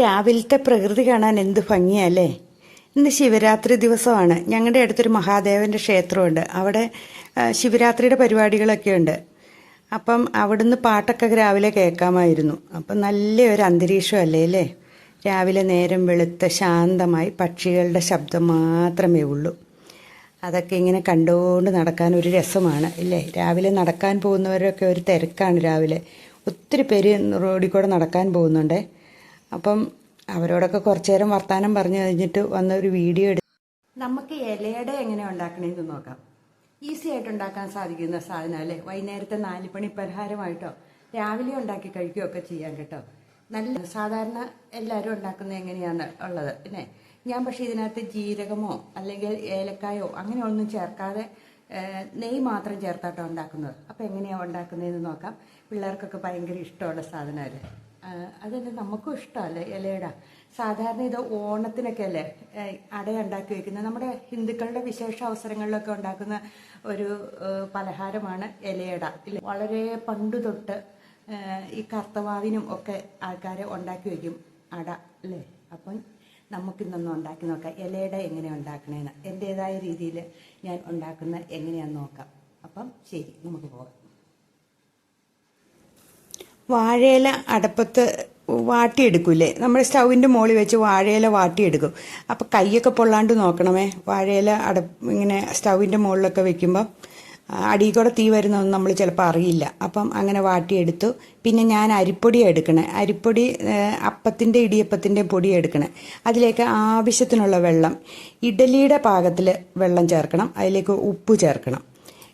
രാവിലത്തെ പ്രകൃതി കാണാൻ എന്ത് ഭംഗിയല്ലേ? ഇന്ന് ശിവരാത്രി ദിവസമാണ്. ഞങ്ങളുടെ അടുത്തൊരു മഹാദേവന്റെ ക്ഷേത്രമുണ്ട്. അവിടെ ശിവരാത്രിയുടെ പരിപാടികളൊക്കെ ഉണ്ട് അപ്പം അവിടുന്ന് പാട്ടൊക്കെ രാവിലെ കേൾക്കാമായിരുന്നു. അപ്പം നല്ലൊരു അന്തരീക്ഷമല്ലേ അല്ലേ? രാവിലെ നേരം വെളുത്ത ശാന്തമായി പക്ഷികളുടെ ശബ്ദം മാത്രമേ ഉള്ളൂ. അതൊക്കെ ഇങ്ങനെ കണ്ടുകൊണ്ട് നടക്കാൻ ഒരു രസമാണ് ഇല്ലേ? രാവിലെ നടക്കാൻ പോകുന്നവരൊക്കെ ഒരു തിരക്കാണ് രാവിലെ. ഒത്തിരി പേര് റോഡിൽ കൂടെ നടക്കാൻ പോകുന്നുണ്ടേ. അപ്പം അവരോടൊക്കെ കുറച്ചു നേരം വർത്തമാനം പറഞ്ഞു കഴിഞ്ഞിട്ട് വന്ന ഒരു വീഡിയോ എടുത്ത് നമുക്ക് ഇലയുടെ എങ്ങനെ ഉണ്ടാക്കണമെന്ന് നോക്കാം. ഈസി ആയിട്ട് ഉണ്ടാക്കാൻ സാധിക്കുന്ന സാധനം അല്ലേ? വൈകുന്നേരത്തെ നാലുമണി പരിഹാരമായിട്ടോ രാവിലെ ഉണ്ടാക്കി കഴിക്കുകയൊക്കെ ചെയ്യാൻ കേട്ടോ. നല്ല സാധാരണ എല്ലാവരും ഉണ്ടാക്കുന്ന എങ്ങനെയാണ് ഉള്ളത് പിന്നെ ഞാൻ പക്ഷേ ഇതിനകത്ത് ജീരകമോ അല്ലെങ്കിൽ ഏലക്കായോ അങ്ങനെ ഒന്നും ചേർക്കാതെ നെയ് മാത്രം ചേർത്താട്ടോ ഉണ്ടാക്കുന്നത്. അപ്പോൾ എങ്ങനെയാണ് ഉണ്ടാക്കുന്നതെന്ന് നോക്കാം. പിള്ളേർക്കൊക്കെ ഭയങ്കര ഇഷ്ടമുള്ള സാധനമല്ലേ? അതന്നെ നമുക്കും ഇഷ്ടമല്ലേ ഇലയുടെ? സാധാരണ ഇത് ഓണത്തിനൊക്കെ അല്ലേ അട ഉണ്ടാക്കി വയ്ക്കുന്നത് നമ്മുടെ ഹിന്ദുക്കളുടെ വിശേഷ അവസരങ്ങളിലൊക്കെ ഉണ്ടാക്കുന്ന ഒരു പലഹാരമാണ് ഇലയട. വളരെ പണ്ടു തൊട്ട് ഈ കർത്തവാവിനും ഒക്കെ ആൾക്കാർ ഉണ്ടാക്കി വയ്ക്കും അട അല്ലേ? അപ്പം നമുക്കിന്നൊന്ന് ഉണ്ടാക്കി നോക്കാം. ഇലയുടെ എങ്ങനെ ഉണ്ടാക്കണേന്ന്. എന്റേതായ രീതിയിൽ ഞാൻ ഉണ്ടാക്കുന്ന എങ്ങനെയാണെന്ന് നോക്കാം. അപ്പം ശരി നമുക്ക് പോകാം. വാഴയില അടപ്പത്ത് വാട്ടിയെടുക്കൂലേ? നമ്മൾ സ്റ്റൗവിന്റെ മുകളിൽ വെച്ച് വാഴയില വാട്ടിയെടുക്കും. അപ്പോൾ കൈയൊക്കെ പൊള്ളാണ്ട് നോക്കണമേ. വാഴയില അട ഇങ്ങനെ സ്റ്റൗവിന്റെ മുകളിലൊക്കെ വെക്കുമ്പോൾ അടിയിൽ കൂടെ തീ വരുന്നതൊന്നും നമ്മൾ ചിലപ്പോൾ അറിയില്ല. അപ്പം അങ്ങനെ വാട്ടിയെടുത്തു. പിന്നെ ഞാൻ അരിപ്പൊടിയാണ് എടുക്കണേ. അരിപ്പൊടി അപ്പത്തിന്റെ ഇടിയപ്പത്തിന്റെ പൊടി എടുക്കണേ. അതിലേക്ക് ആവശ്യത്തിനുള്ള വെള്ളം ഇഡലിയുടെ പാകത്തിൽ വെള്ളം ചേർക്കണം. അതിലേക്ക് ഉപ്പ് ചേർക്കണം.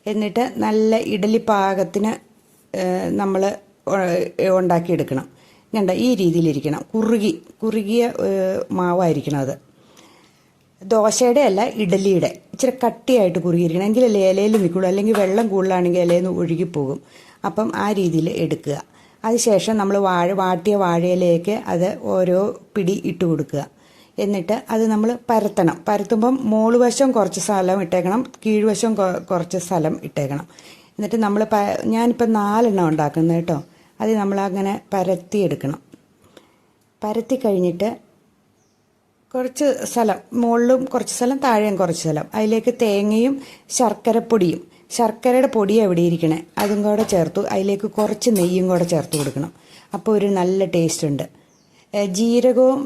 എന്നിട്ട് നല്ല ഇഡലി പാകത്തിന് നമ്മൾ ഉണ്ടാക്കിയെടുക്കണം. കണ്ട ഈ രീതിയിലിരിക്കണം. കുറുകി കുറുകിയ മാവായിരിക്കണം അത്. ദോശയുടെ അല്ല ഇഡലിയുടെ. ഇച്ചിരി കട്ടിയായിട്ട് കുറുകിയിരിക്കണം. എങ്കിലല്ലേ ഇലയിൽ നിൽക്കുള്ളൂ. അല്ലെങ്കിൽ വെള്ളം കൂടുതലാണെങ്കിൽ ഇലയിൽ നിന്ന് ഒഴുകിപ്പോകും. അപ്പം ആ രീതിയിൽ എടുക്കുക. അതിനുശേഷം നമ്മൾ വാഴ വാട്ടിയ വാഴയിലേക്ക് അത് ഓരോ പിടി ഇട്ട് കൊടുക്കുക. എന്നിട്ട് അത് നമ്മൾ പരത്തണം. പരത്തുമ്പം മോൾ വശം കുറച്ച് സ്ഥലം ഇട്ടേക്കണം. കീഴ്വശം കുറച്ച് സ്ഥലം ഇട്ടേക്കണം. എന്നിട്ട് നമ്മൾ പ ഞാനിപ്പോൾ നാലെണ്ണം ഉണ്ടാക്കുന്നത് കേട്ടോ. അത് നമ്മൾ അങ്ങനെ പരത്തിയെടുക്കണം. പരത്തി കഴിഞ്ഞിട്ട് കുറച്ച് സ്ഥലം മുകളിലും കുറച്ച് സ്ഥലം താഴെയും കുറച്ച് സ്ഥലം. അതിലേക്ക് തേങ്ങയും ശർക്കരപ്പൊടിയും. ശർക്കരയുടെ പൊടി എവിടെ ഇരിക്കണേ? അതും കൂടെ ചേർത്തു. അതിലേക്ക് കുറച്ച് നെയ്യും കൂടെ ചേർത്ത് കൊടുക്കണം. അപ്പോൾ ഒരു നല്ല ടേസ്റ്റ് ഉണ്ട്. ജീരകവും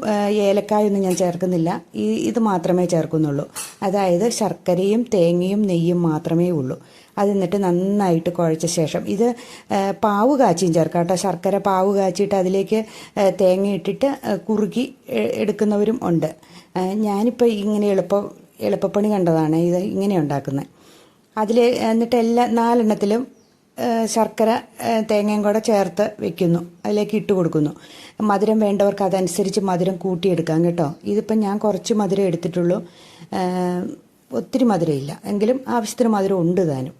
ഏലക്കായൊന്നും ഞാൻ ചേർക്കുന്നില്ല. ഈ ഇത് മാത്രമേ ചേർക്കുന്നുള്ളൂ. അതായത് ശർക്കരയും തേങ്ങയും നെയ്യും മാത്രമേ ഉള്ളൂ. അത് എന്നിട്ട് നന്നായിട്ട് കുഴച്ച ശേഷം ഇത് പാവ് കാച്ചിയും ചേർക്കാം കേട്ടോ. ശർക്കര പാവ് കാച്ചിയിട്ട് അതിലേക്ക് തേങ്ങ ഇട്ടിട്ട് കുറുകി എടുക്കുന്നവരും ഉണ്ട്. ഞാനിപ്പോൾ ഇങ്ങനെ എളുപ്പ എളുപ്പപ്പണി കണ്ടതാണ് ഇത് ഇങ്ങനെ ഉണ്ടാക്കുന്നത് അതിൽ എന്നിട്ട് എല്ലാ നാലെണ്ണത്തിലും ശർക്കര തേങ്ങയും കൂടെ ചേർത്ത് വെക്കുന്നു. അതിലേക്ക് ഇട്ട് കൊടുക്കുന്നു. മധുരം വേണ്ടവർക്ക് അതനുസരിച്ച് മധുരം കൂട്ടിയെടുക്കാം കേട്ടോ. ഇതിപ്പം ഞാൻ കുറച്ച് മധുരം എടുത്തിട്ടുള്ളൂ. ഒത്തിരി മധുരമില്ല. എങ്കിലും ആവശ്യത്തിന് മധുരം ഉണ്ട് താനും.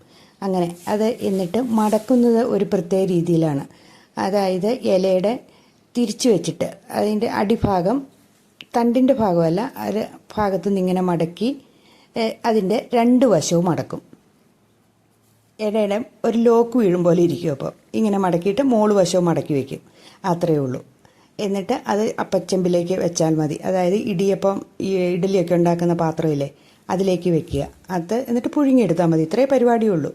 അങ്ങനെ അത് എന്നിട്ട് മടക്കുന്നത് ഒരു പ്രത്യേക രീതിയിലാണ്. അതായത് ഇലയുടെ തിരിച്ചു വെച്ചിട്ട് അതിന്റെ അടിഭാഗം തണ്ടിന്റെ ഭാഗമല്ല ഒരു ഭാഗത്തു നിന്ന് ഇങ്ങനെ മടക്കി അതിന്റെ രണ്ട് വശവും മടക്കും ഇടയിടെ ഒരു ലോക്ക് വീഴും പോലെ ഇരിക്കും അപ്പോൾ. ഇങ്ങനെ മടക്കിയിട്ട് മോൾ വശവും മടക്കി വയ്ക്കും അത്രയേ ഉള്ളൂ. എന്നിട്ട് അത് അപ്പച്ചെമ്പിലേക്ക് വെച്ചാൽ മതി. അതായത് ഇടിയപ്പം ഈ ഇഡലിയൊക്കെ ഉണ്ടാക്കുന്ന പാത്രമില്ലേ അതിലേക്ക് വെക്കുക. അത് എന്നിട്ട് പുഴുങ്ങിയെടുത്താൽ മതി. ഇത്രേ പരിപാടിയുള്ളൂ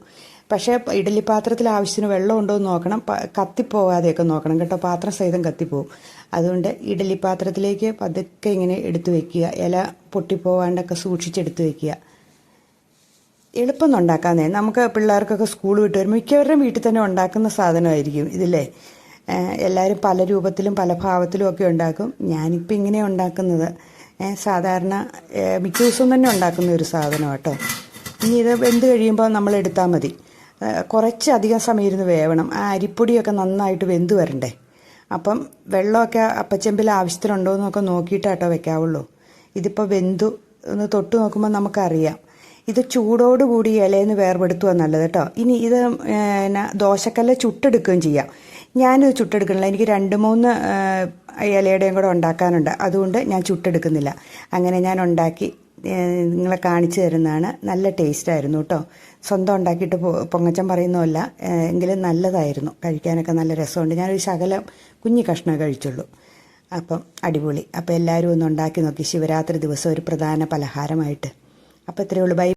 പക്ഷേ ഇഡലി പാത്രത്തിൽ ആവശ്യത്തിന് വെള്ളം ഉണ്ടോ എന്ന് നോക്കണം. കത്തിപ്പോവാതെയൊക്കെ നോക്കണം കേട്ടോ. പാത്രം സഹിതം കത്തിപ്പോവും. അതുകൊണ്ട് ഇഡലി പാത്രത്തിലേക്ക് പതുക്കെ ഇങ്ങനെ എടുത്തു വെക്കുക. ഇല പൊട്ടിപ്പോവാണ്ടൊക്കെ സൂക്ഷിച്ചെടുത്ത് വെക്കുക. എളുപ്പം ഉണ്ടാക്കാന്നേ നമുക്ക് പിള്ളേർക്കൊക്കെ സ്കൂൾ വിട്ട് വരുമ്പോൾ മിക്കവരുടെയും വീട്ടിൽ തന്നെ ഉണ്ടാക്കുന്ന സാധനമായിരിക്കും ഇതില്ലേ? എല്ലാവരും പല രൂപത്തിലും പല ഭാവത്തിലും ഒക്കെ ഉണ്ടാക്കും. ഞാനിപ്പോൾ ഇങ്ങനെ ഉണ്ടാക്കുന്നത്. സാധാരണ മിക്ക ദിവസവും തന്നെ ഉണ്ടാക്കുന്ന ഒരു സാധനം കേട്ടോ ഇനി ഇത് വെന്ത് കഴിയുമ്പോൾ നമ്മൾ എടുത്താൽ മതി. കുറച്ചധികം സമയം ഇരുന്ന് വേവണം. ആ അരിപ്പൊടിയൊക്കെ നന്നായിട്ട് വെന്ത് വരണ്ടേ. അപ്പം വെള്ളമൊക്കെ അപ്പച്ചെമ്പിൽ ആവശ്യത്തിനുണ്ടോ എന്നൊക്കെ നോക്കിയിട്ടാട്ടോ വെക്കാവുള്ളൂ. ഇതിപ്പോൾ വെന്തു ഒന്ന് തൊട്ട് നോക്കുമ്പോൾ നമുക്കറിയാം. ഇത് ചൂടോടുകൂടി ഇലയിൽ വേർപെടുത്തുക നല്ലത് കേട്ടോ. ഇനി ഇത് പിന്നെ ദോശക്കല്ല് ചുട്ടെടുക്കുകയും ചെയ്യാം. ഞാനിത് ചുട്ടെടുക്കണില്ല എനിക്ക് രണ്ട് മൂന്ന് ഇലയുടെയും കൂടെ ഉണ്ടാക്കാനുണ്ട്. അതുകൊണ്ട് ഞാൻ ചുട്ടെടുക്കുന്നില്ല. അങ്ങനെ ഞാൻ ഉണ്ടാക്കി നിങ്ങളെ കാണിച്ചു തരുന്നതാണ്. നല്ല ടേസ്റ്റായിരുന്നു കേട്ടോ. സ്വന്തം ഉണ്ടാക്കിയിട്ട് പൊങ്ങച്ചം പറയുന്നതല്ല. എങ്കിലും നല്ലതായിരുന്നു. കഴിക്കാനൊക്കെ നല്ല രസമുണ്ട്. ഞാനൊരു ശകലം കുഞ്ഞു കഷ്ണം കഴിച്ചുള്ളൂ. അപ്പം അടിപൊളി. അപ്പം എല്ലാവരും ഒന്ന് ഉണ്ടാക്കി നോക്കി. ശിവരാത്രി ദിവസം ഒരു പ്രധാന പലഹാരമായിട്ട്. അപ്പോൾ ഇത്രയേ ഉള്ളൂ. ബൈ.